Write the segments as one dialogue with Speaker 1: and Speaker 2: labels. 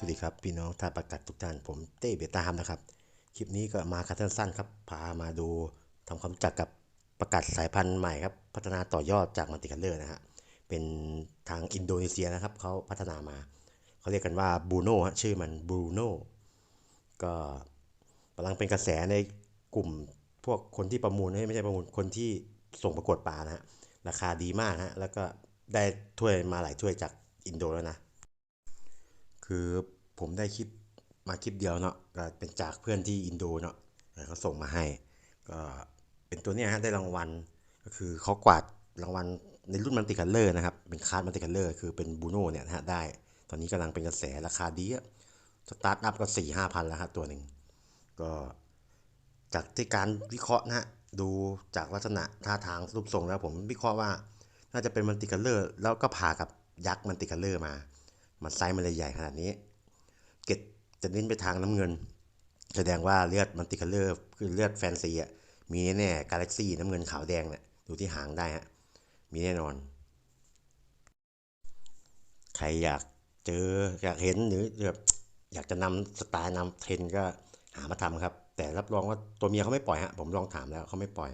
Speaker 1: สวัสดีครับ พี่น้องท่าประกัดทุกท่านผมเต้เบต้าฮัมนะครับ คลิปนี้ก็มาคัดสั้นๆครับพามาดูทำความจักกับประกัดสายพันธุ์ใหม่ครับ พัฒนาต่อยอดจากมันติคัลเลอร์นะฮะเป็นทางอินโดนีเซียนะครับเขาพัฒนามา เขาเรียกกันว่าบูโน่ฮะชื่อมันบูโน่ก็กำลังเป็นกระแสในกลุ่มพวกคนที่ประมูลไม่ใช่ประมูลคนที่ส่งประกวดปลานะฮะราคาดีมากฮะแล้วก็ได้ถ้วยมาหลายถ้วยจากอินโดแล้วนะ คือผมได้คลิปมาคลิปเดียวเนาะก็เป็นจากเพื่อนที่อินโดเนาะเขาส่งมาให้ ก็เป็นตัวเนี้ยฮะได้รางวัลก็คือเขากวาดรางวัลในรุ่นมันติคัลเลอร์นะครับ เป็นคาร์ดมันติคัลเลอร์คือเป็นบูโน่เนี่ยนะฮะได้ ตอนนี้กำลังเป็นกระแสราคาดีอะสตาร์ทอัพก็สี่ห้าพันแล้วฮะตัวหนึ่งก็จากที่การวิเคราะห์นะฮะดูจากลักษณะท่าทางรูปทรงแล้วผมวิเคราะห์ว่า น่าจะเป็นมันติคัลเลอร์ แล้วก็ผ่ากับยักษ์มันติคัลเลอร์มา มันไซส์มันเลยใหญ่ขนาดนี้ เกตจะเน้นไปทางน้ำเงิน แสดงว่าเลือดมันติคัลเลอร์คือเลือดแฟนซีอะมีแน่ๆกาแล็กซี่น้ำเงินขาวแดงเนี่ยดูที่หางได้ฮะมีแน่นอน ใครอยากเจออยากเห็นหรือแบบอยากจะนำสไตล์นำเทรนก็หามาทำครับ แต่รับรองว่าตัวเมียเขาไม่ปล่อยฮะผมลองถามแล้วเขาไม่ปล่อย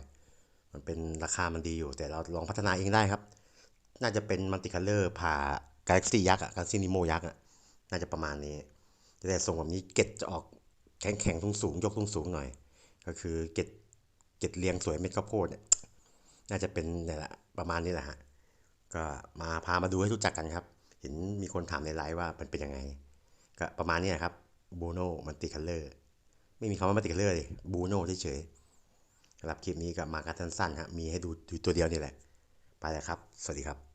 Speaker 1: มันเป็นราคามันดีอยู่ แต่เราลองพัฒนาเองได้ครับ น่าจะเป็นมัลติคัลเลอร์ผ่า กาแล็กซี่ยักษ์อะกาแล็กซี่นิโมยักษ์อะน่าจะประมาณนี้ แต่ทรงแบบนี้เกตจะออกแข็งแข็งสูงสูงยกสูงสูงหน่อย ก็คือเกตเกตเรียงสวยเม็ดข้าวโพดเนี่ยน่าจะเป็นเนี่ยแหละประมาณนี้แหละฮะก็มาพามาดูให้รู้จักกันครับ เห็นมีคนถามในไลฟ์ว่ามันเป็นยังไง ก็ประมาณนี้ครับบูโน่มัลติคัลเลอร์ไม่มีคำว่ามัลติคัลเลอร์เลยบูโน่เฉยๆสำหรับคลิปนี้ก็มากันสั้นๆฮะมีให้ดูอยู่ตัวเดียวนี่แหละ ไปแล้วครับ สวัสดีครับ